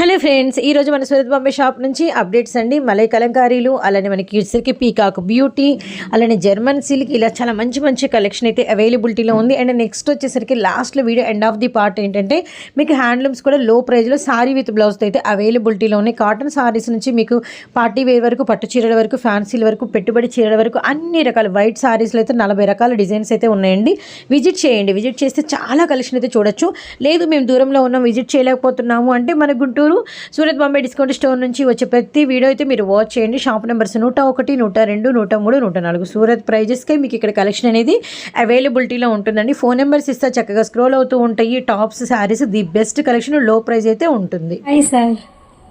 Hello friends ఈ రోజు మన సూరత్ బాంబే షాప్ నుంచి అప్డేట్స్ అండి. మలై కలంకారీలు అలానే మనకి కిడ్స్కి పీకాక్ బ్యూటీ అలానే జర్మన్ సిల్క్ ఇలా చాలా మంచి మంచి కలెక్షన్ అయితే అవైలబిలిటీలో ఉంది. అండ్ నెక్స్ట్ వచ్చేసరికి లాస్ట్లో video end of the part ఏంటంటే మీకు హ్యాండ్లూమ్స్ కూడా లో ప్రైజ్లో సారీ విత్ బ్లౌజ్తో అయితే అవైలబిలిటీలో ఉన్నాయి. కాటన్ సారీస్ నుంచి మీకు పార్టీ వేర్ వరకు పట్టు చీరల వరకు ఫ్యాన్సీల వరకు పెట్టుబడి చీరల వరకు అన్ని రకాల వైట్ సారీస్లో అయితే నలభై రకాల డిజైన్స్ అయితే ఉన్నాయండి. విజిట్ చేయండి. విజిట్ చేస్తే చాలా కలెక్షన్ అయితే చూడొచ్చు. లేదు మేము దూరంలో ఉన్నాం విజిట్ చేయలేకపోతున్నాము. అంటే మన గుంటూరు సూరత్ బాంబే డిస్కౌంట్ స్టోర్ నుంచి వచ్చే ప్రతి వీడియో అయితే మీరు వాచ్ చేయండి. షాప్ నెంబర్స్ నూట ఒకటి నూట రెండు నూట మూడు నూట నాలుగు సూరత్ ప్రైజెస్కే మీకు ఇక్కడ కలెక్షన్ అనేది అవైలబిలిటీలో ఉంటుందండి. ఫోన్ నెంబర్స్ ఇస్తే చక్కగా స్క్రోల్ అవుతూ ఉంటాయి. టాప్స్ శారీస్ ది బెస్ట్ కలెక్షన్లో ప్రైస్ అయితే ఉంటుంది.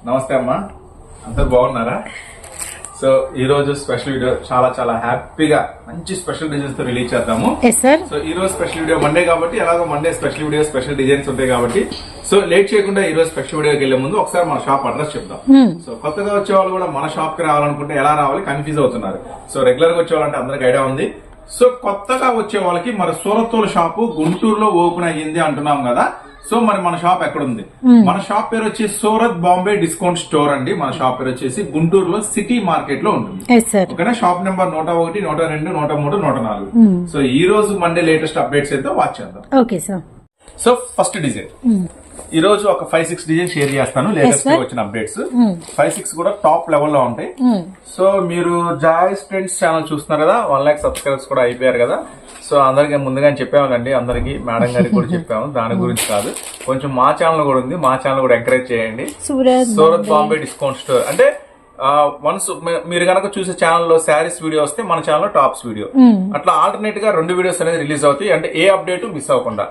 నమస్తే అమ్మా. అందరు బాగున్నారా? సో ఈ రోజు స్పెషల్ వీడియో చాలా చాలా హ్యాపీగా మంచి స్పెషల్ డిజైన్స్తో రిలీజ్ చేద్దాము. సో ఈ రోజు స్పెషల్ వీడియో మండే కాబట్టి ఎలాగో Monday special video special designs ఉంటాయి కాబట్టి. సో లేట్ చేయకుండా ఈ రోజు స్పెషల్ వీడియోకి వెళ్ళే ముందు ఒకసారి మన షాప్ అడ్రస్ చెప్దాం. సో కొత్తగా వచ్చే వాళ్ళు కూడా మన షాప్కి రావాలనుకుంటే ఎలా రావాలి కన్ఫ్యూజ్ అవుతున్నారు. సో రెగ్యులర్గా వచ్చే వాళ్ళంటే అందరికి ఐడియా ఉంది. సో కొత్తగా వచ్చే వాళ్ళకి మన సూరత్తోల షాపు గుంటూరులో ఓపెన్ అయ్యింది అంటున్నాం కదా. సో మరి మన షాప్ ఎక్కడ ఉంది మన షాప్ పేరు వచ్చి సూరత్ బాంబే డిస్కౌంట్ స్టోర్ అండి. మన షాప్ పేరు వచ్చేసి గుంటూరులో సిటీ మార్కెట్లో ఉంటుంది ఓకేనా? షాప్ నెంబర్ నూట ఒకటి నూట రెండు నూట మూడు నూట నాలుగు. సో ఈ రోజు మండే లేటెస్ట్ అప్డేట్స్ అయితే వాచ్ చేద్దాం. Okay sir so first design ఈ రోజు ఒక ఫైవ్ సిక్స్ డిజైన్ షేర్ చేస్తాను లేటెస్ట్. వచ్చిన అప్డేట్స్ ఫైవ్ సిక్స్ కూడా టాప్ లెవెల్లో ఉంటాయి సో మీరు జాయ్స్ ఫ్రెండ్స్ ఛానల్ చూస్తున్నారు కదా వన్ లాక్ సబ్స్క్రైబర్స్ కూడా అయిపోయారు కదా. సో అందరికి ముందుగా చెప్పామండి అందరికి మేడం గారికి కూడా చెప్పాము దాని గురించి కాదు. కొంచెం మా ఛానల్ కూడా ఉంది మా ఛానల్ కూడా ఎంకరేజ్ చేయండి. సూరత్ బాంబే డిస్కౌంట్ స్టోర్ అంటే వన్స్ మీరు కనుక చూసే ఛానల్లో శారీస్ వీడియో వస్తే మన ఛానల్లో టాప్స్ వీడియో అట్లా ఆల్టర్నేట్గా రెండు వీడియోస్ అనేది రిలీజ్ అవుతాయి. అంటే ఏ అప్డేట్ మిస్ అవ్వకుండా.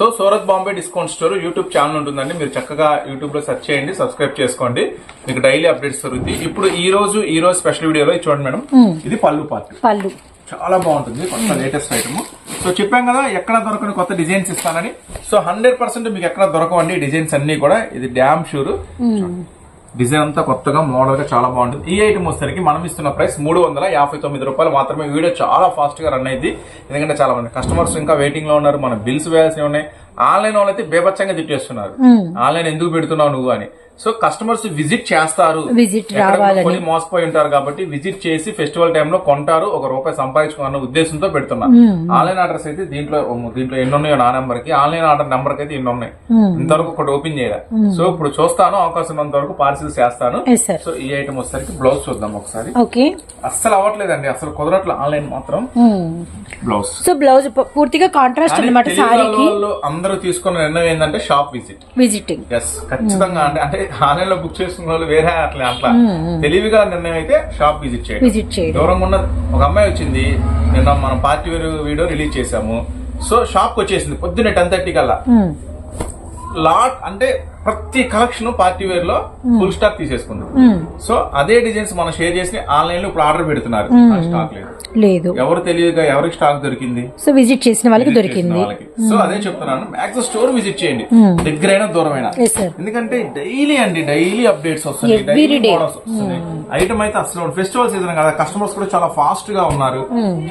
So Surat Bombay discount store YouTube channel ఉంటుందండి. మీరు చక్కగా యూట్యూబ్లో సెర్చ్ చేయండి సబ్స్క్రైబ్ చేసుకోండి. మీకు డైలీ అప్డేట్స్ దొరుకుతాయి. ఇప్పుడు ఈ రోజు ఈ రోజు స్పెషల్ వీడియోలో చూడండి మేడం. ఇది పళ్ళు పార్ట్. పళ్ళు. చాలా బాగుంటుంది. కొత్త లేటెస్ట్ ఐటమ్ సో చెప్పాం కదా ఎక్కడ దొరకని కొత్త డిజైన్స్ ఇస్తానని. సో హండ్రెడ్ పర్సెంట్ మీకు ఎక్కడ దొరకవండి డిజైన్స్ అన్ని కూడా. ఇది డ్యామ్ షూర్ డిజైన్ అంతా కొత్తగా మోడల్గా చాలా బాగుంటుంది. ఈ ఐటమ్ వచ్చేసరికి మనం ఇస్తున్న ప్రైస్ మూడు వందల యాభై తొమ్మిది రూపాయలు మాత్రమే. వీడియో చాలా ఫాస్ట్గా రన్ అయింది. ఎందుకంటే చాలా మంది కస్టమర్స్ ఇంకా వెయిటింగ్లో ఉన్నారు. మన బిల్స్ వేయాల్సి ఉన్నాయి. ఆన్లైన్ వాళ్ళైతే బేబచ్చంగా తిట్టేస్తున్నారు. ఆన్లైన్ ఎందుకు పెడుతున్నావు నువ్వు అని. సో కస్టమర్స్ విజిట్ చేస్తారు. మోసపోయి ఉంటారు కాబట్టి విజిట్ చేసి ఫెస్టివల్ టైంలో కొంటారు ఒక రూపాయి సంపాదించుకున్న ఉద్దేశంతో పెడుతున్నా. ఆన్లైన్ ఆర్డర్స్ అయితే దీంట్లో దీంట్లో ఎన్ని ఉన్నాయో నా నెంబర్కి ఆన్లైన్ ఆర్డర్ నెంబర్కి అయితే ఎన్ని ఉన్నాయి ఇంతవరకు ఒకటి ఓపెన్ చేయలే. సో ఇప్పుడు చూస్తాను అవకాశం ఉన్నంత వరకు పార్సిల్ చేస్తాను. సో ఈ ఐటమ్ వచ్చేసరికి బ్లౌజ్ చూద్దాం ఒకసారి. ఓకే. అస్సలు అవ్వట్లేదండి అసలు కుదరట్లేదు ఆన్లైన్ మాత్రం. బ్లౌజ్. సో బ్లౌజ్ పూర్తిగా కాంట్రాస్ట్ సారీకి. వాళ్ళు అందరూ తీసుకున్న నిర్ణయం ఏంటంటే షాప్ విజిట్ విజిటింగ్ ఎస్ ఖచ్చితంగా అంటే అంటే ఆన్లైన్లో బుక్ చేసుకున్న వాళ్ళు వేరే అట్లా అట్లా. తెలివిగా నిర్ణయం అయితే షాప్ విజిట్ చేయండి. విజిట్ చేయడం. దూరంగా ఉన్న ఒక అమ్మాయి వచ్చింది నిన్న మనం పార్టీ వేర్ వీడియో రిలీజ్ చేసాము సో షాప్ వచ్చేసింది పొద్దున్నే టెన్ థర్టీ కల్లా. లాట్ అంటే ప్రతి కలెక్షన్ పార్టీ వేర్లో ఫుల్ స్టాక్ తీసేసుకుంది సో అదే డిజైన్స్ మనం షేర్ చేసి ఆన్లైన్లో ఇప్పుడు ఆర్డర్ పెడుతున్నారు. స్టాక్ లేదు. లేదు. ఎవరు తెలియక ఎవరికి స్టాక్ దొరికింది? సో విజిట్ చేసిన వాళ్ళకి దొరికింది. సో అదే చెప్తున్నాను మ్యాక్సిమం స్టోర్ విజిట్ చేయండి. దగ్గరైనా దూరమైనా. ఎందుకంటే డైలీ అండి డైలీ అప్డేట్స్ వస్తున్నాయి డైలీ. మోడల్స్ వస్తున్నాయి. ఐటమ్ అయితే అసలు ఫెస్టివల్ సీజన్ కదా కస్టమర్స్ కూడా చాలా ఫాస్ట్గా ఉన్నారు.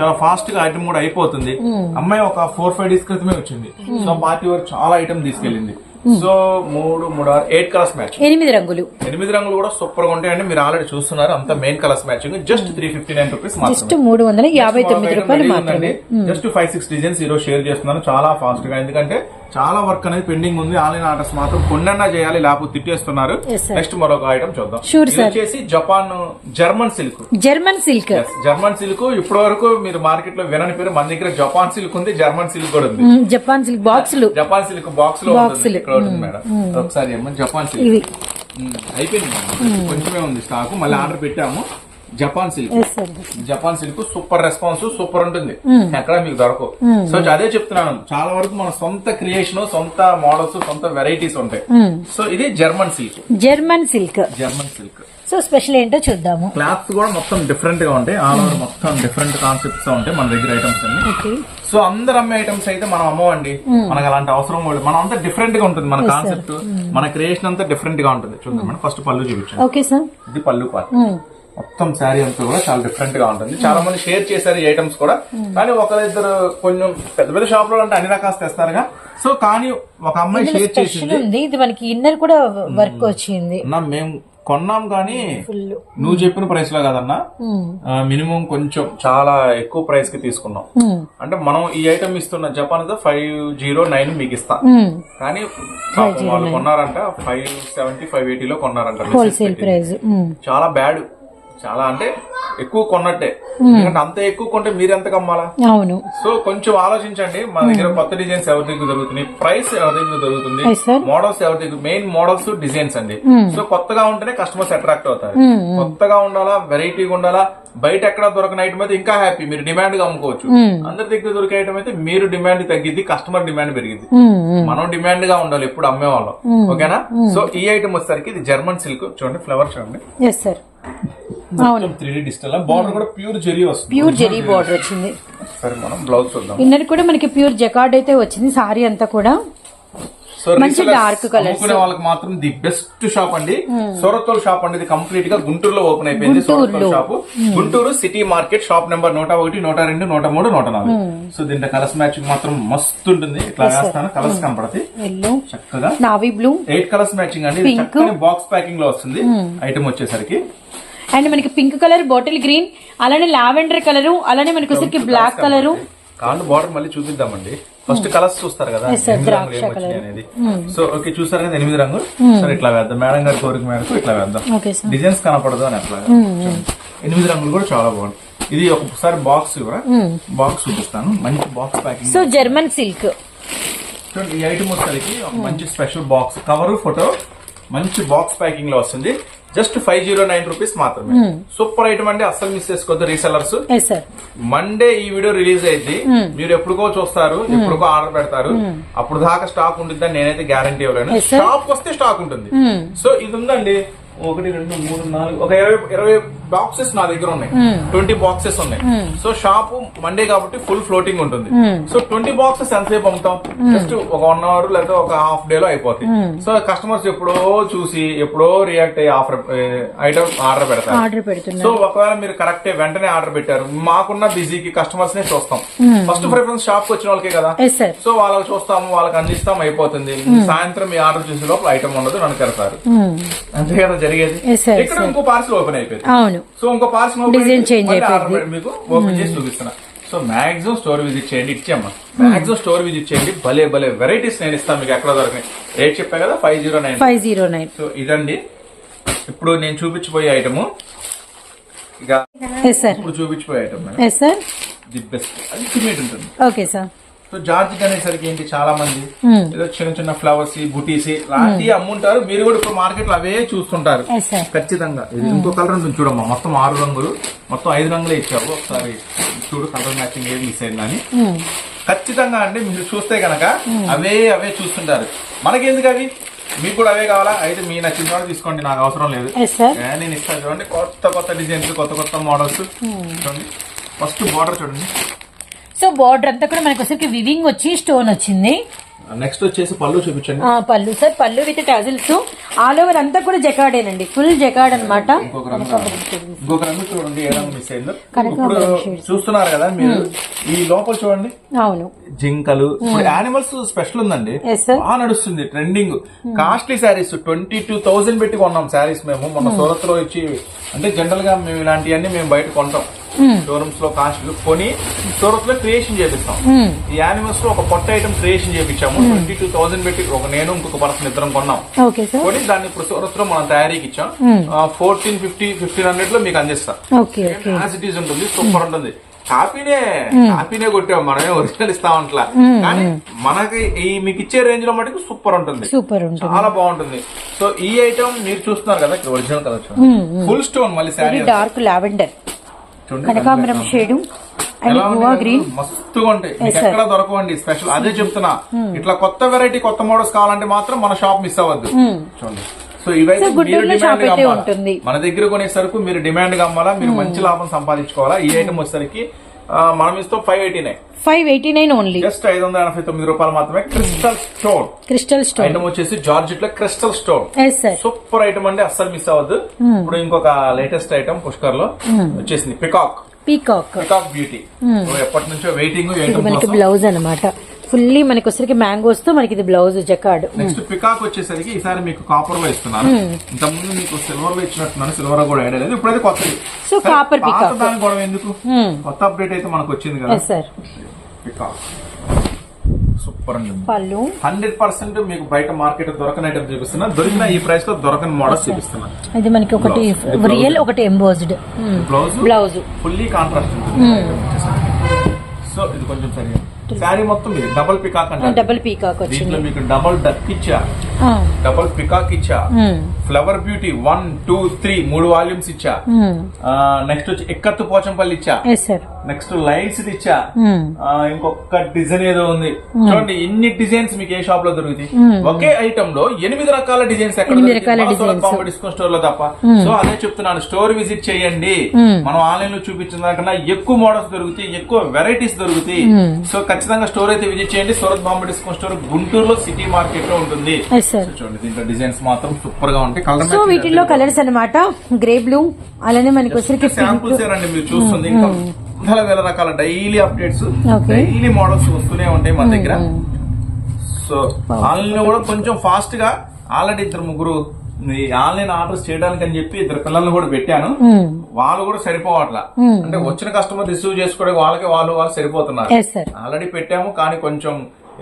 చాలా ఫాస్ట్గా ఐటమ్ కూడా అయిపోతుంది. అమ్మాయి ఒక ఫోర్ ఫైవ్ డేస్ క్రితమే వచ్చింది. సో పార్టీ వరకు చాలా ఐటమ్ తీసుకెళ్ళింది. సో మూడు మూడు ఆరు ఎయిట్ కలర్స్ మ్యాచ్ ఎనిమిది రంగులు. ఎనిమిది రంగులు కూడా సూపర్గా ఉంటాయండి. మీరు ఆల్రెడీ చూస్తున్నారు అంత main colours matching just three fifty nine rupees just మూడు వందల యాభై తొమ్మిది రూపాయలు మాత్రమే. జస్ట్ ఫైవ్ సిక్స్ డిజైన్స్ ఈ రోజు షేర్ చేస్తున్నాను. చాలా ఫాస్ట్గా. ఎందుకంటే చాలా వర్క్ అనేది పెండింగ్ ఉంది. ఆన్లైన్ ఆర్డర్స్ మాత్రం కొన్నన్నా చేయాలి లేకపోతే తిట్టేస్తున్నారు. నెక్స్ట్ మరొక ఐటమ్ చూద్దాం. వచ్చేసి Japan German silk. German silk. German silk. ఇప్పటి వరకు మీరు మార్కెట్లో వినని పేరు మన దగ్గర జపాన్ సిల్క్ ఉంది జర్మన్ సిల్క్ కూడా ఉంది. జపాన్ సిల్క్ బాక్సులు. జపాన్ సిల్క్ బాక్స్లో మేడం. ఒకసారి జపాన్ సిల్క్. అయిపోయింది. కొంచెమే ఉంది స్టాక్ మళ్ళీ ఆర్డర్ పెట్టాము. Japan silk. Japan silk super response super ఉంటుంది. ఎక్కడ మీకు దొరకవు. సో అదే చెప్తున్నాను. చాలా వరకు మన సొంత క్రియేషన్ సొంత మోడల్స్ సొంత వెరైటీస్ ఉంటాయి. సో ఇది German silk. German silk. German silk. So special ఏంటో చూద్దాము. క్లాత్స్ కూడా మొత్తం డిఫరెంట్గా ఉంటాయి. ఆల్ ఓవర్ మొత్తం డిఫరెంట్ కాన్సెప్ట్స్ ఉంటాయి మన దగ్గర ఐటమ్స్ అన్ని. సో అందరు అమ్మే ఐటమ్స్ అయితే మనం అమ్మవండి. మనకు అలాంటి అవసరం కూడా మనం అంతా డిఫరెంట్గా ఉంటుంది మన కాన్సెప్ట్ మన క్రియేషన్ అంతా డిఫరెంట్గా ఉంటుంది. చూద్దాం. ఫస్ట్ పళ్ళు చూపించాను ఓకే సార్ ఇది పళ్ళు పార్ట్. మొత్తం శారీ అంతా కూడా చాలా డిఫరెంట్గా ఉంటుంది. చాలా మంది షేర్ చేశారు ఈ ఐటమ్స్ కూడా. కానీ ఒకరిద్దరు కొంచెం పెద్ద పెద్ద షాప్లో అంటే అన్ని రకాలు తెస్తారుగా సో కానీ ఒక అమ్మాయి షేర్ చేసింది ఇది మనకి ఇన్నర్ కూడా వర్క్ వచ్చింది. మేము కొన్నాం కానీ నువ్వు చెప్పిన ప్రైస్లో కాదన్నా. మినిమం కొంచెం చాలా ఎక్కువ ప్రైస్కి తీసుకున్నాం. అంటే మనం ఈ ఐటమ్ ఇస్తున్న జపాన్ ఫైవ్ జీరో నైన్ మీకు ఇస్తా కానీ వాళ్ళు కొన్నారంట ఫైవ్ సెవెంటీ ఫైవ్ ఎయిటీలో కొన్నారంట. హోల్సేల్ పెట్టి. ప్రైస్ చాలా బ్యాడ్ చాలా అంటే ఎక్కువ కొన్నట్టే. ఎందుకంటే అంత ఎక్కువ కొంటే మీరు ఎంత కమ్మాలా? అవును. సో కొంచెం ఆలోచించండి. మన దగ్గర కొత్త డిజైన్స్ ఎవరి దగ్గర దొరుకుతున్నాయి ప్రైస్ ఎవరి దగ్గర దొరుకుతుంది. మోడల్స్ ఎవరి దగ్గర మెయిన్ మోడల్స్ డిజైన్స్ అండి. సో కొత్తగా ఉంటేనే కస్టమర్స్ అట్రాక్ట్ అవుతారు. కొత్తగా ఉండాలా వెరైటీగా ఉండాలా బయట ఎక్కడ దొరకని ఐటమ్ అయితే ఇంకా హ్యాపీ మీరు డిమాండ్గా అమ్ముకోవచ్చు అందరి దగ్గర దొరికే ఐటమ్ అయితే మీరు డిమాండ్ తగ్గిద్ది కస్టమర్ డిమాండ్ పెరిగింది మనం డిమాండ్గా ఉండాలి ఎప్పుడు అమ్మేవాళ్ళం. ఓకేనా? సో ఈ ఐటమ్ వచ్చేసరికి ఇది జర్మన్ సిల్క్ చూడండి ఫ్లవర్ చూడండి. బార్డర్ కూడా ప్యూర్ జెరీ వస్తుంది. ప్యూర్ జెరీ బార్డర్ వచ్చింది. సరే మనం బ్లౌజ్ చూద్దాం. ఇన్నర్ కూడా మనకి ప్యూర్ జకార్డ్ అయితే వచ్చింది సారీ అంతా కూడా. మంచి colours. అమ్ముకునే వాళ్ళకి మాత్రం ది బెస్ట్ షాప్ అండి. సూరత్తోల్ షాప్ అండి కంప్లీట్గా గుంటూరులో ఓపెన్ అయిపోయింది. సూరత్తోల్ shop. Guntur city market shop number నూట ఒకటి నూట రెండు నూట మూడు నూట నాలుగు. సో దీంట్లో కలర్స్ మ్యాచింగ్ మాత్రం మస్తు ఉంటుంది. ఇట్లా వేస్తాను. కలర్స్ కనపడతాయి. ఎల్లో చక్కగా. Navy blue eight colours matching అండి. చక్కని బాక్స్ ప్యాకింగ్లో వస్తుంది. ఐటమ్ వచ్చేసరికి. అండ్ మనకి పింక్ కలర్ బాటిల్ గ్రీన్ అలానే లావెండర్ కలర్ అలానే మనకి బ్లాక్ కలర్ కాళ్ళు బార్డర్ మళ్ళీ చూపిద్దామండి. ఫస్ట్ కలర్స్ చూస్తారు కదా. ఎనిమిది రంగులు అనేది. సో ఓకే చూసారు కదా ఎనిమిది రంగులు? సరే ఇట్లా వేద్దాం. మేడం గారి కోరిక మేరకు ఇట్లా వేద్దాం. డిజైన్స్ కనపడదు అని అట్లా. ఎనిమిది రంగులు కూడా చాలా బాగుంది ఇది ఒకసారి బాక్స్ కూడా బాక్స్ చూపిస్తాను. మంచి box packing so German silk ఈ ఐటమ్ వచ్చేసరికి ఒక మంచి స్పెషల్ బాక్స్ కవర్ ఫోటో మంచి బాక్స్ ప్యాకింగ్లో వస్తుంది. Just five zero nine rupees మాత్రమే. సూపర్ ఐటమ్ అండి అస్సలు మిస్ చేసుకోవద్దు సార్ మండే ఈ వీడియో రిలీజ్ అయింది మీరు ఎప్పుడుకో చూస్తారు ఎప్పుడుకో ఆర్డర్ పెడతారు. అప్పుడు దాకా స్టాక్ ఉంటుందని నేనైతే గ్యారంటీ ఇవ్వలేను. షాప్ వస్తే స్టాక్ ఉంటుంది. సో ఇది ఉందండి. ఒకటి రెండు మూడు నాలుగు ఒక ఇరవై ఇరవై బాక్సెస్ నా దగ్గర ఉన్నాయి. ట్వంటీ బాక్సెస్ ఉన్నాయి. సో షాప్ మండే కాబట్టి ఫుల్ ఫ్లోటింగ్ ఉంటుంది. సో ట్వంటీ బాక్సెస్ ఎంతసేపు అమ్ముతాం? జస్ట్ ఒక వన్ అవర్ లేదా ఒక హాఫ్ డే లో అయిపోతాయి సో కస్టమర్స్ ఎప్పుడో చూసి ఎప్పుడో రియాక్ట్ అయ్యి ఆఫర్ ఐటమ్ ఆర్డర్ పెడతారు. సో ఒకవేళ మీరు కరెక్ట్ వెంటనే ఆర్డర్ పెట్టారు. మాకున్న బిజీకి కస్టమర్స్ నే చూస్తాం ఫస్ట్ ప్రిఫరెన్స్ షాప్కి వచ్చిన వాళ్ళకే కదా? సో వాళ్ళకి చూస్తాము వాళ్ళకి అందిస్తాం అయిపోతుంది. సాయంత్రం మీ ఆర్డర్ చేసే లోపల ఐటమ్ ఉండదు నన్ను కడతారు అంతే కదా జరిగేది? ఇక్కడ ఇంకో పార్సల్ ఓపెన్ అయిపోయింది. అవును సో ఇంకో పార్సల్ Design change అయిపోయింది. మీకు ఓపెన్ చేసి చూపిస్తున్నా. సో మాక్సిమం స్టోర్ విజిట్ చేయండి ఇచ్చామ్మా మాక్సిమం స్టోర్ విజిట్ చేయండి భలే భలే వెరైటీస్ నేను ఇస్తాను మీకు ఎక్కడ దొరకని. రేట్ చెప్పా కదా five zero nine five zero nine so ఇదండి. ఇప్పుడు నేను చూపించబోయే ఐటమ్ ఇక ఇప్పుడు చూపించబోయే ఐటమ్ ది బెస్ట్ అల్టిమేట్ ఉంటుంది. ఓకే సార్ సో జార్జ్ అనేసరికి ఏంటి చాలా మంది ఏదో చిన్న చిన్న ఫ్లవర్స్ బుటీస్ లాంటివి అమ్ముంటారు. మీరు కూడా ఇప్పుడు మార్కెట్లో అవే చూస్తుంటారు. ఖచ్చితంగా. ఇది ఇంకో కలర్ ఉంటుంది చూడమ్మా. మొత్తం ఆరు రంగులు. మొత్తం ఐదు రంగులే ఇచ్చావు. ఒకసారి చూడు కలర్ మ్యాచింగ్ ఏది మిస్ అయిందని ఖచ్చితంగా అండి మీరు చూస్తే గనక అవే అవే చూస్తుంటారు. మనకెందుకు అవి? మీకు కూడా అవే కావాలా? అయితే మీ నచ్చిన వాడు తీసుకోండి నాకు అవసరం లేదు. నేను ఇస్తాను చూడండి. కొత్త కొత్త డిజైన్స్ కొత్త కొత్త మోడల్స్ చూడండి. ఫస్ట్ బార్డర్ చూడండి. సో బార్డర్ అంతా కూడా మనకి వచ్చరికి వివింగ్ వచ్చి స్టోన్ వచ్చింది. నెక్స్ట్ వచ్చేసి పళ్ళు చూపించండి. పళ్ళు సార్ పళ్ళు విత్ టజిల్స్ ఆల్ ఓవర్ అంతా కూడా జకాడేనండి ఫుల్ జకాడ్ అనమాట. చూస్తున్నారు కదా మీరు. ఈ లోపల చూడండి. అవును. జింకలు. యానిమల్స్ స్పెషల్ ఉందండి. బాగా నడుస్తుంది trending costly saris twenty two thousand పెట్టి కొన్నాం శారీస్ మేము. మొన్న సూరత్లో ఇచ్చి అంటే జనరల్గా మేము ఇలాంటివన్నీ మేము బయట కొంటాం. షోరూమ్స్లో కాస్ట్ కొని సూరత్లో క్రియేషన్ చేపిస్తాం. ఈ యానిమల్స్లో ఒక కొత్త ఐటమ్ క్రియేషన్ చేపించాము ట్వంటీ టూ థౌసండ్ పెట్టి ఒక నేను ఇంకొక పర్సన్ ఇద్దరం కొన్నాం. కొని దాన్ని ఇప్పుడు సూరత్లో మనం తయారీకి ఇచ్చాం. ఫోర్టీన్ ఫిఫ్టీ ఫిఫ్టీన్ హండ్రెడ్లో మీకు అందిస్తాం. యాజ్ ఇట్ ఈస్ ఉంటుంది సూపర్ ఉంటుంది. కాపీనే కాపీనే కొట్టాం మనమే ఒరిజినల్ ఇస్తామంట్లా కానీ మనకి ఈ మీకు ఇచ్చే రేంజ్లో మటుకు సూపర్ ఉంటుంది. సూపర్ ఉంటుంది. చాలా బాగుంటుంది. సో ఈ ఐటమ్ మీరు చూస్తున్నారు కదా ఒరిజినల్ కలర్ ఫుల్ స్టోన్ మళ్ళీ డార్క్ లావెండర్ కనకాంబరం షేడు మస్తుగా ఉంటాయి. ఎక్కడ దొరకవండి స్పెషల్ అదే చెప్తున్నా. ఇట్లా కొత్త వెరైటీ కొత్త మోడల్స్ కావాలంటే మాత్రం మన షాప్ మిస్ అవ్వద్దు. చూడండి. సో ఇవైతే మీరు డిమాండ్. మన దగ్గర కొనే సరుకు మీరు డిమాండ్గా అమ్మాలా మీరు మంచి లాభం సంపాదించుకోవాలా? ఈ ఐటమ్ వచ్చేసరికి మనం ఇస్తాం five eighty nine five eighty nine only just ఐదు వందల ఎనభై తొమ్మిది రూపాయలు మాత్రమే crystal stone crystal stone item వచ్చేసి జార్జెట్లో క్రిస్టల్ స్టోన్ సూపర్ ఐటమ్ అండి అస్సలు మిస్ అవ్వద్దు. ఇప్పుడు ఇంకొక లేటెస్ట్ ఐటమ్ పుష్కర్లో వచ్చేసింది పికాక్ పీకాక్ పికాక్ బ్యూటీ ఎప్పటి నుంచో వెయిటింగ్ బ్లౌజ్ అన్నమాట. ఫుల్లీ మనకి వచ్చరికి మ్యాంగోస్తో మనకి ఇది బ్లౌజ్ జకాడ్. నెక్స్ట్ పికాక్ వచ్చేసరికి ఈసారి మీకు కాపర్లో ఇస్తున్నాను. మీకు సిల్వర్లో ఇచ్చినట్టున్నాను సిల్వర్ కూడా ఐడియా లేదు ఇప్పుడైతే కొత్తది. copper పాత peacock. దాని గొడవ ఎందుకు? కొత్త అప్డేట్ అయితే మనకు వచ్చింది కదా సార్ పికాక్ సూపర్ అండి. హండ్రెడ్ పర్సెంట్ మీకు బయట మార్కెట్ దొరకని ఐటమ్ చూపిస్తున్నా. దొరికిన ఈ ప్రైస్లో దొరకని మోడల్స్ చూపిస్తున్నా. ఇది మనకి ఒకటి రియల్ ఒకటి embossed blouse blouse fully contrast so ఇది కొంచెం సరిగా. శారీ మొత్తం డబుల్ పికాక్ అంటే డబుల్ పీకాక్ వచ్చింది. మీకు డబుల్ డక్ ఇచ్చా డబుల్ పికాక్ ఇచ్చా. Flower beauty one two three మూడు వాల్యూమ్స్ ఇచ్చా. నెక్స్ట్ వచ్చి ఎక్కత్తు పోచంపల్లి ఇచ్చా. నెక్స్ట్ లైన్స్ ఇచ్చా. ఆ, ఇంకొక డిజైన్ ఏదో ఉంది. చూడండి ఇన్ని డిజైన్స్ మీకు ఏ షాప్లో దొరుకుతాయి? ఒకే ఐటమ్లో ఎనిమిది రకాల డిజైన్స్ ఎక్కడ డిస్కౌంట్ స్టోర్లో తప్ప. సో అదే చెప్తున్నాను స్టోర్ విజిట్ చేయండి. మనం ఆన్లైన్లో చూపించిన దానికన్నా ఎక్కువ మోడల్స్ దొరుకుతాయి ఎక్కువ వెరైటీస్ దొరుకుతాయి. సో ఖచ్చితంగా స్టోర్ అయితే విజిట్ చేయండి. సూరత్ బాంబే డిస్కౌంట్ స్టోర్ గుంటూరులో సిటీ మార్కెట్లో ఉంటుంది. చూడండి దీంట్లో డిజైన్స్ మాత్రం సూపర్గా ఉంటాయి. కలర్ సో వీటిల్లో కలర్స్ అన్నమాట. గ్రే బ్లూ అలానే మనకి వచ్చరికి శాంపుల్స్ మీరు చూస్తుంది. ఇంకా వందల వేల రకాల డైలీ అప్డేట్స్. డైలీ మోడల్స్ వస్తూనే ఉంటాయి మన దగ్గర. సో ఆన్లైన్లో కూడా కొంచెం ఫాస్ట్గా ఆల్రెడీ ఇద్దరు ముగ్గురు ఆన్లైన్ ఆర్డర్స్ చేయడానికి అని చెప్పి ఇద్దరు పిల్లల్ని కూడా పెట్టాను. వాళ్ళు కూడా సరిపోవట్లా. అంటే వచ్చిన కస్టమర్ రిసీవ్ చేసుకోవడానికి వాళ్ళకి వాళ్ళు వాళ్ళు సరిపోతున్నారు. ఆల్రెడీ పెట్టాము కానీ కొంచెం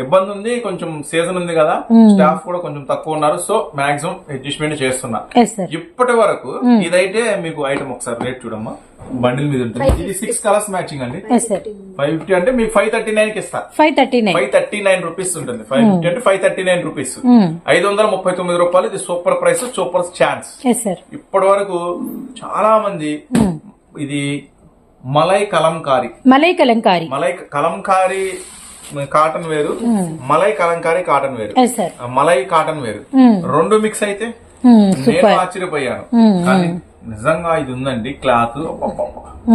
ఇబ్బంది ఉంది కొంచెం సీజన్ ఉంది కదా. స్టాఫ్ కూడా కొంచెం తక్కువ ఉన్నారు. సో మాక్సిమం అడ్జస్ట్మెంట్ చేస్తున్నా. ఎస్ సార్ ఇప్పటి వరకు ఇదైతే మీకు ఐటమ్ ఒకసారి రేట్ చూడమ్మా. బండిల్ మీద ఉంటుంది. ఇది సిక్స్ కలర్స్ మ్యాచింగ్ అండి. ఎస్ సార్ ఫైవ్ ఫిఫ్టీ అంటే మీకు ఫైవ్ థర్టీ నైన్కి ఇస్తా. Five thirty nine five thirty nine rupees ఉంటుంది ఫైవ్ ఫిఫ్టీ అంటే ఫైవ్ థర్టీ నైన్ రూపీస్ ఐదు వందల ముప్పై తొమ్మిది రూపాయలు. ఇది super price super chance yes sir ఇప్పటి వరకు చాలా మంది ఇది మలై కలంకారీ. మలై కలంకారీ. మలై కలంకారీ కాటన్ వేరు. మలై కలంకారీ కాటన్ వేరు. మలై కాటన్ వేరు. రెండు మిక్స్ అయితే నేను ఆశ్చర్యపోయాను. కానీ నిజంగా ఇది ఉందండి క్లాత్.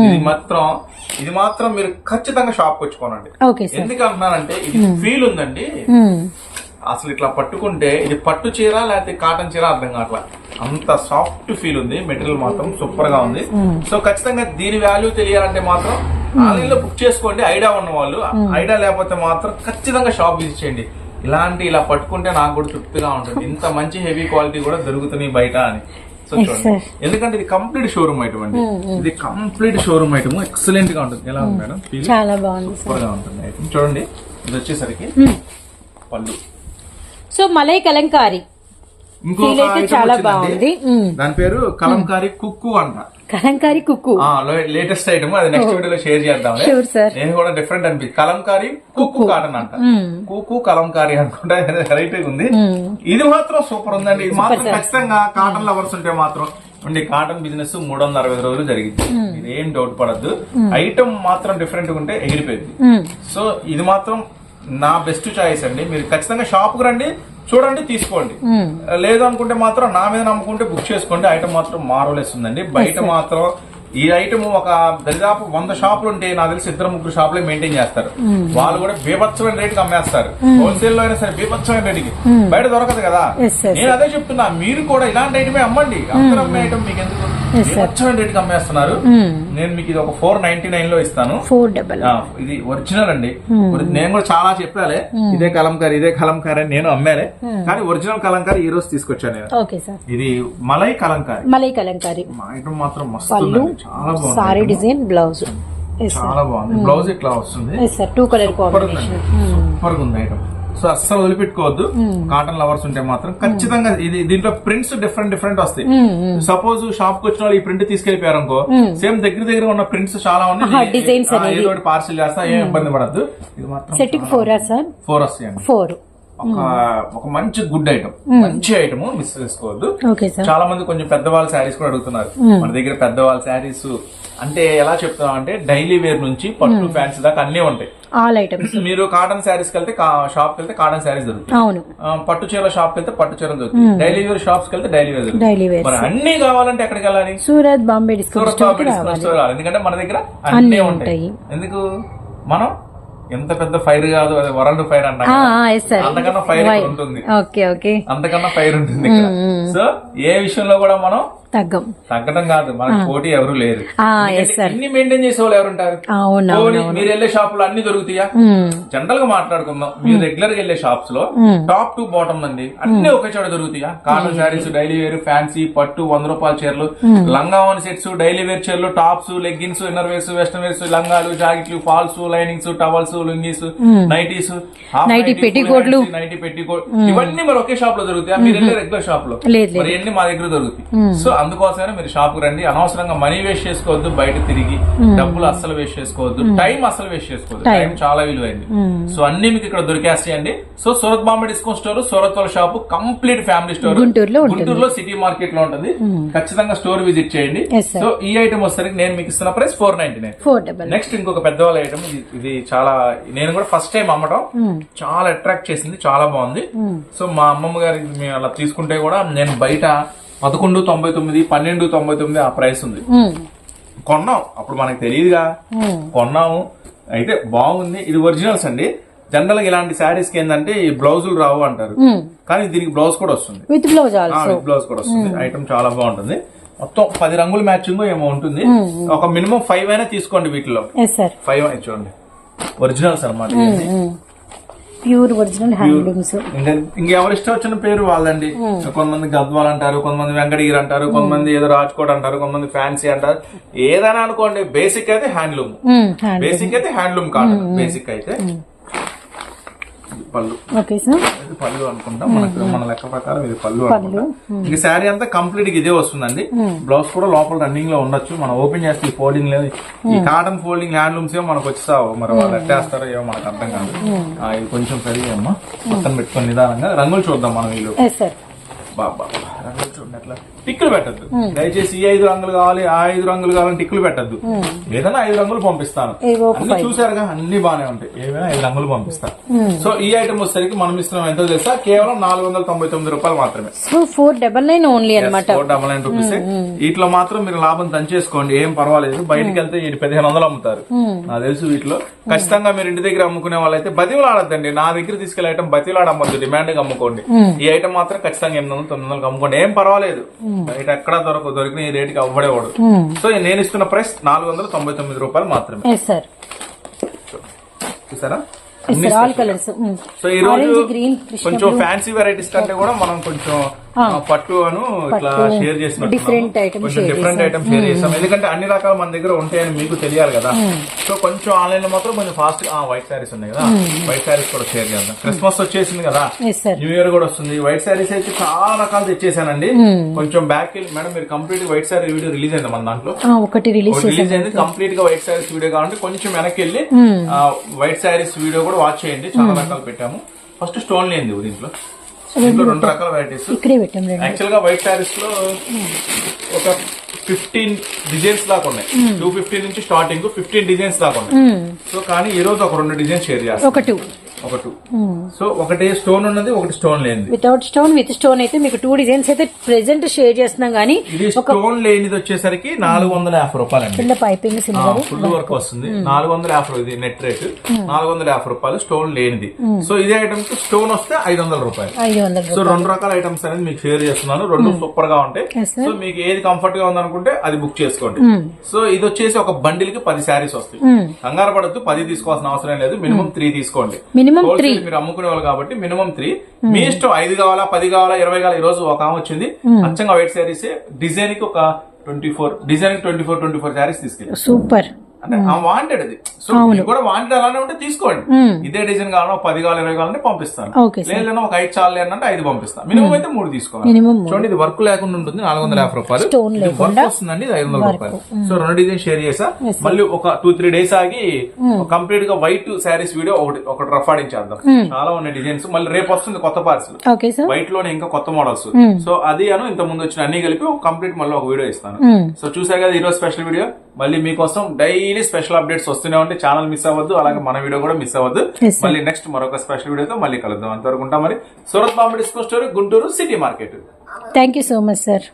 ఇది మాత్రం ఇది మాత్రం మీరు ఖచ్చితంగా షాప్ వచ్చుకోనండి ఎందుకు అంటున్నానంటే ఇది ఫీల్ ఉందండి. అసలు ఇట్లా పట్టుకుంటే ఇది పట్టు చీర లేకపోతే కాటన్ చీర అర్థం కావట్లా. అంత సాఫ్ట్ ఫీల్ ఉంది. మెటీరియల్ మాత్రం సూపర్గా ఉంది. సో ఖచ్చితంగా దీని వాల్యూ తెలియాలంటే మాత్రం ఆన్లైన్లో బుక్ చేసుకోండి. ఐడియా ఉన్న వాళ్ళు ఐడియా లేకపోతే మాత్రం ఖచ్చితంగా షాప్ విజిట్ చేయండి. ఇలాంటి ఇలా పట్టుకుంటే నాకు కూడా తృప్తిగా ఉంటుంది. ఇంత మంచి హెవీ క్వాలిటీ కూడా దొరుకుతున్నాయి బయట అని. సో చూడండి. ఎందుకంటే ఇది కంప్లీట్ షోరూమ్ ఐటమ్ అండి. ఇది కంప్లీట్ షోరూమ్ ఐటమ్ ఎక్సలెంట్గా ఉంటుంది. ఎలా ఉంది మేడం ఫీల్ చాలా బాగుంది సూపర్గా ఉంటుంది. ఐటమ్ చూడండి. ఇది వచ్చేసరికి పళ్ళు. సో మలై కలంకారీ చాలా. బాగుంది. దాని పేరు కలంకారీ కుక్కు అంట. కలంకారీ కుక్కు. లేటెస్ట్ ఐటమ్ అది నెక్స్ట్ వీడియోలో షేర్ చేద్దాం. నేను కూడా డిఫరెంట్ అనిపించింది కలంకారీ కుక్కు కాటన్ అంట. కుక్కు కలంకారీ అనుకుంటా రైట్ ఉంది. ఇది మాత్రం సూపర్ ఉందండి. ఇది మాత్రం ఖచ్చితంగా కాటన్ లవర్స్ ఉంటే మాత్రం. ఉండి కాటన్ బిజినెస్ మూడు వందల అరవై రోజులు జరిగింది. ఇదేం డౌట్ పడద్దు. ఐటమ్ మాత్రం డిఫరెంట్గా ఉంటే ఎగిరిపోయింది. సో ఇది మాత్రం నా బెస్ట్ చాయిస్ అండి. మీరు ఖచ్చితంగా షాప్కు రండి చూడండి తీసుకోండి. లేదు అనుకుంటే మాత్రం నా మీద నమ్ముకుంటే బుక్ చేసుకోండి. ఐటమ్ మాత్రం మారవలేస్ ఉందండి. బయట మాత్రం ఈ ఐటమ్ ఒక దరిదాపు వంద షాపులు ఉంటే నాకు తెలిసి ఇద్దరు ముగ్గురు షాపులే మెయింటైన్ చేస్తారు. వాళ్ళు కూడా బీభత్సమైన రేటుకి అమ్మేస్తారు. హోల్సేల్లో అయినా సరే బీభత్సమైన రేటుకి బయట దొరకదు కదా. నేను అదే చెప్తున్నా. మీరు కూడా ఇలాంటి ఐటమే అమ్మండి. అందరూ అమ్మే ఐటమ్ మీకు ఎందుకు? బీభత్సమైన రేటుకి అమ్మేస్తున్నారు నేను మీకు ఇది ఒక ఫోర్ నైన్టీ నైన్లో ఇస్తాను. ఫోర్ డబల్ ఇది ఒరిజినల్ అండి. ఒరి- నేను కూడా చాలా చెప్పాలే. ఇదే కలంకారీ ఇదే కలంకారీ అని నేను అమ్మాలే. కానీ ఒరిజినల్ కలంకారీ ఈ రోజు తీసుకొచ్చాను నేను. ఓకే సార్ ఇది మలై కలంకారీ. మలై కలంకారీ. ఐటమ్ మాత్రం మస్తు. చాలా బాగుంది సారీ డిజైన్ బ్లౌజ్. చాలా బాగుంది. బ్లౌజ్ ఇట్లా వస్తుంది? టూ కలర్ కాంబినేషన్ సూపర్ ఉంది ఐటమ్. సో అస్సలు వదిలిపెట్టుకోవద్దు. కాటన్ లవర్స్ ఉంటే మాత్రం ఖచ్చితంగా ఇది దీంట్లో ప్రింట్స్ డిఫరెంట్ డిఫరెంట్ వస్తాయి. సపోజ్ షాప్కి వచ్చిన వాళ్ళు ఈ ప్రింట్ తీసుకెళ్ళిపోయారు అనుకో సేమ్ దగ్గర దగ్గర ఉన్న ప్రింట్స్ చాలా ఉన్నాయి. పార్సల్ చేస్తా ఏం ఇబ్బంది పడద్దు. ఇది మాత్రం ఫోర్ ఫోర్ వస్తాయండి. ఫోర్ ఒక ఒక మంచి గుడ్ ఐటమ్. మంచి ఐటమ్ మిస్ చేసుకోవద్దు. చాలా మంది కొంచెం పెద్దవాళ్ళ శారీస్ కూడా అడుగుతున్నారు. మన దగ్గర పెద్దవాళ్ళ శారీస్ అంటే ఎలా చెప్తాం అంటే డైలీ వేర్ నుంచి పట్టు ఫ్యాన్సీ దాకా అన్ని ఉంటాయి. All items. మీరు కాటన్ శారీస్కి వెళ్తే షాప్కి వెళ్తే కాటన్ శారీస్ దొరుకుతాయి. అవును. పట్టు చీర షాప్కి వెళ్తే పట్టు చీర దొరుకుతాయి. డైలీ వేర్ షాప్స్కి వెళ్తే డైలీ వేర్ డైలీ వేర్ మరి అన్ని కావాలంటే ఎక్కడికి వెళ్ళాలి? Surat Bombay discount store. ఎందుకంటే మన దగ్గర అన్నీ. ఉంటాయి. ఎందుకు? మనం ఎంత పెద్ద ఫైర్ కాదు అది వరల్డ్ ఫైర్ అంటాం కదా. ఎస్ సార్ అంతకన్నా ఫైర్ ఉంటుంది. ఓకే ఓకే అంతకన్నా ఫైర్ ఉంటుంది సో ఏ విషయంలో కూడా మనం తగ్గం. తగ్గడం కాదు పోటీ ఎవరు లేరు. ఇన్ని మెయింటైన్ చేసే వాళ్ళు ఎవరుంటారు మీరు వెళ్ళే షాపులు అన్ని దొరుకుతాయా. జనరల్గా మాట్లాడుకుందాం. మీరు రెగ్యులర్గా వెళ్ళే షాప్స్లో టాప్ టు బాటమ్ అండి అన్ని ఒకే చోట దొరుకుతాయా? Cotton saris daily wear fancy పట్టు వంద రూపాయల చీరలు లంగావన్ సెట్స్ డైలీ వేర్ చీరలు tops leggings inner wears western wears లంగాలు జాకెట్లు falls linings towels lungis nighties nighty పెట్టికోట్లు. Nighty petticoat ఇవన్నీ మరి ఒకే షాప్లో దొరుకుతాయి? మీరు వెళ్ళే రెగ్యులర్ షాప్లో మరి మా దగ్గర దొరుకుతాయి? సో అందుకోసమే మీరు షాప్కు రండి. అనవసరంగా మనీ వేస్ట్ చేసుకోవద్దు బయట తిరిగి డబ్బులు అస్సలు వేస్ట్ చేసుకోవద్దు. టైం అస్సలు వేస్ట్ చేసుకోవద్దు. టైం. చాలా విలువైంది. సో అన్ని మీకు ఇక్కడ దొరికేస్తాయండి so Surat Bombay discount store Surat వాళ్ళ షాప్ కంప్లీట్ ఫ్యామిలీ స్టోర్. గుంటూరులో సిటీ మార్కెట్లో ఉంటుంది ఖచ్చితంగా స్టోర్ విజిట్ చేయండి. సో ఈ ఐటమ్ వచ్చేసరికి నేను మీకు ఇస్తున్న price four ninety nine. Next ఇంకొక పెద్దవాళ్ళ ఐటమ్ ఇది చాలా నేను కూడా ఫస్ట్ టైం అమ్మటం. చాలా అట్రాక్ట్ చేసింది చాలా బాగుంది. సో మా అమ్మమ్మ గారి మేము అలా తీసుకుంటే కూడా నేను బయట పదకొండు తొంభై తొమ్మిది పన్నెండు తొంభై తొమ్మిది ఆ ప్రైస్ ఉంది. కొన్నాం. అప్పుడు మనకు తెలియదుగా. కొన్నాము. అయితే బాగుంది. ఇది ఒరిజినల్స్ అండి. జనరల్గా ఇలాంటి శారీస్కి ఏంటంటే ఈ బ్లౌజులు రావు అంటారు. కానీ దీనికి బ్లౌజ్ కూడా వస్తుంది. విత్ బ్లౌజ్ బ్లౌజ్ కూడా వస్తుంది. ఐటమ్ చాలా బాగుంటుంది. మొత్తం పది రంగుల మ్యాచింగ్ ఏమో ఉంటుంది. ఒక మినిమం ఫైవ్ అయినా తీసుకోండి వీటిలో. ఫైవ్ చూడండి. ఒరిజినల్స్ అనమాట ప్యూర్ ఒరిజినల్ హ్యాండ్లూమ్స్ ఇంకెవరు ఇష్టం వచ్చిన పేరు వాళ్ళండి. కొంతమంది గద్వాల్ అంటారు కొంతమంది వెంకటగిరి అంటారు కొంతమంది ఏదో రాజ్కోట్ అంటారు కొంతమంది ఫ్యాన్సీ అంటారు. ఏదైనా అనుకోండి బేసిక్ అయితే హ్యాండ్లూమ్ బేసిక్ అయితే హ్యాండ్లూమ్ కాటన్ బేసిక్ అయితే పళ్ళు. Okay sir. ఇది పళ్ళు అనుకుంటాం. మనకు మన లెక్క ప్రకారం ఇది పళ్ళు అనుకుంటాం. ఇంక శారీ అంతా కంప్లీట్గా ఇదే వస్తుందండి. బ్లౌజ్ కూడా లోపల రన్నింగ్లో ఉండొచ్చు. మనం ఓపెన్ చేస్తే ఈ ఫోల్డింగ్ లేదు. ఈ కాటన్ ఫోల్డింగ్ హ్యాండ్లూమ్స్ ఏమో మనకు వచ్చేసావు మరి వాళ్ళు ఎట్టేస్తారో ఏమో మనకు అర్థం కాదు. ఇది కొంచెం పెరిగామ్మా పక్కన పెట్టుకొని నిదానంగా రంగులు చూద్దాం మనం వీళ్ళు. బాబా టిక్కులు పెట్టద్దు. దయచేసి ఈ ఐదు రంగులు కావాలి ఆ ఐదు రంగులు కావాలని టిక్కులు పెట్టద్దు. ఏదైనా ఐదు రంగులు పంపిస్తాను. అన్ని చూసారుగా అన్ని బానే ఉంటాయి. ఏమైనా ఐదు రంగులు పంపిస్తాను సో ఈ ఐటమ్ వచ్చేసరికి మనం ఇస్తున్నాం ఎంతో తెలుసా? కేవలం నాలుగు వందల తొంభై తొమ్మిది రూపాయలు మాత్రమే. ఫోర్ డబల్ నైన్ ఓన్లీ అనమాట ఫోర్ డబల్ నైన్ రూపీస్ వీటిలో మాత్రం మీరు లాభం దంచేసుకోండి ఏం పర్వాలేదు. బయటికి వెళ్తే ఇది పదిహేను వందలు అమ్ముతారు. నాకు తెలుసు వీటిలో. ఖచ్చితంగా మీరు ఇంటి దగ్గర అమ్ముకునే వాళ్ళైతే బతివులు ఆడద్దండి. నా దగ్గర తీసుకెళ్ళే ఐటమ్ బతివులు ఆడమ్మద్దు డిమాండ్ అమ్ముకోండి. ఈ ఐటమ్ మాత్రం ఖచ్చితంగా ఎనిమిది వందలు తొమ్మిది వందలు అమ్ముకోండి. ఏం పర్వాలేదు. బయట ఎక్కడా దొరక దొరికిన ఈ రేటుకి అవ్వడేవాడు సో నేను ఇస్తున్న ప్రైస్ నాలుగు వందల తొంభై తొమ్మిది రూపాయలు మాత్రమే. సార్ చూసారా? సో ఈ రోజు కొంచెం ఫ్యాన్సీ వెరైటీస్ కంటే కూడా మనం కొంచెం పట్టు అను ఇట్లా షేర్ చేసిన డిఫరెంట్ ఐటమ్ షేర్ చేస్తాం ఎందుకంటే అన్ని రకాలు మన దగ్గర ఉంటాయని మీకు తెలియాలి కదా. సో కొంచెం ఆన్లైన్లో మాత్రం కొంచెం ఫాస్ట్ వైట్ శారీస్ ఉన్నాయి కదా. వైట్ శారీస్ కూడా షేర్ చేద్దాం. క్రిస్మస్ వచ్చేసింది కదా. న్యూ ఇయర్ కూడా వస్తుంది. వైట్ శారీస్ అయితే చాలా రకాలు తెచ్చేసానండి కొంచెం బ్యాక్ మేడం మీరు complete white sari video release అయింది మన దాంట్లో? ఒకటి రిలీజ్ రిలీజ్ అయింది. కంప్లీట్గా వైట్ శారీస్ వీడియో కావాలంటే కొంచెం వెనక్కి వెళ్ళి వైట్ శారీస్ వీడియో కూడా వాచ్ చేయండి. చాలా రకాలు పెట్టాము. ఫస్ట్ స్టోన్ లేనిది దీంట్లో. దీంట్లో రెండు రకాల వెరైటీస్ ఇక్కడే పెట్టాం రెండు. యాక్చువల్గా వైట్ శారీస్లో ఒక ఫిఫ్టీన్ డిజైన్స్ దాకా ఉన్నాయి. టూ ఫిఫ్టీ నుంచి స్టార్టింగ్ ఫిఫ్టీన్ డిజైన్స్ దాకా ఉన్నాయి. సో కానీ ఈ రోజు ఒక రెండు డిజైన్స్ షేర్ చేస్తాం ఒక టూ ఒక టూ సో ఒకటి స్టోన్ ఉన్నది ఒకటి స్టోన్ లేనిది. వితౌట్ స్టోన్ విత్ స్టోన్ అయితే మీకు టూ డిజైన్స్ అయితే ప్రెసెంట్ షేర్ చేస్తున్నాం కానీ ఇది స్టోన్ లేనిది వచ్చేసరికి నాలుగు వందల యాభై రూపాయలండి. కింద పైపింగ్ ఫుల్ వర్క్ వస్తుంది. నాలుగు వందల యాభై ఇది నెట్ రేట్ నాలుగు వందల యాభై రూపాయలు స్టోన్ లేనిది. సో ఇదే ఐటమ్కి స్టోన్ వస్తే ఐదు వందల రూపాయలు. సో రెండు రకాల ఐటమ్స్ అనేది మీకు షేర్ చేస్తున్నాను. రెండు సూపర్గా ఉంటాయి. సో మీకు ఏది కంఫర్ట్గా ఉందనుకుంటే అది బుక్ చేసుకోండి. సో ఇది వచ్చేసి ఒక బండిల్కి పది శారీస్ వస్తాయి. కంగారు పడద్దు పది తీసుకోవాల్సిన అవసరం లేదు. మినిమం త్రీ తీసుకోండి. మినిమం త్రీ Wholesale మీరు అమ్ముకునే వాళ్ళు కాబట్టి మినిమం త్రీ మీ ఇష్టం ఐదు కావాలా పది కావాలా ఇరవై కావాలా ఈ రోజు ఒక ఆమె వచ్చింది. అచ్చంగా వైట్ శారీస్ డిజైన్కి ఒక twenty four design twenty four twenty four saris తీసుకెళ్ళి. సూపర్ అంటే ఆ వాంటెడ్ అది. సో మీకు కూడా వాంటెడ్ అలానే ఉంటే తీసుకోండి. ఇదే డిజైన్ కావాలన్నా పది కావాలి ఇరవై కావాలంటే పంపిస్తాను. లేదన్నా ఒక ఐదు చాలు అంటే ఐదు పంపిస్తాను. మినిమం అయితే మూడు తీసుకోవాలి. చూడండి ఇది వర్క్ లేకుండా ఉంటుంది నాలుగు వందల యాభై రూపాయలు. ఇది వర్క్ వస్తుందండి ఇది ఐదు వందల రూపాయలు. సో రెండు డిజైన్ షేర్ చేసా. మళ్ళీ ఒక టూ త్రీ డేస్ ఆగి కంప్లీట్గా వైట్ శారీస్ వీడియో ఒకటి ఒకటి రఫ్ ఆడించేద్దాం. చాలా ఉన్నాయి డిజైన్స్ మళ్ళీ రేపు వస్తుంది కొత్త పార్సల్ వైట్లోనే ఇంకా కొత్త మోడల్స్ సో అది అను ఇంత ముందు వచ్చిన అన్ని కలిపి కంప్లీట్ మళ్ళీ ఒక వీడియో ఇస్తాను. సో చూసారు కదా ఈరోజు స్పెషల్ వీడియో మళ్ళీ మీకోసం డైలీ స్పెషల్ అప్డేట్స్ వస్తూనే ఉంటే ఛానల్ మిస్ అవ్వద్దు అలాగే మన వీడియో కూడా మిస్ అవ్వద్దు. మళ్ళీ నెక్స్ట్ మరొక స్పెషల్ వీడియోతో మళ్ళీ కలుద్దాం. అంతవరకు ఉంటాం మరి. Surat Bombay discount store Guntur city market. Thank you so much sir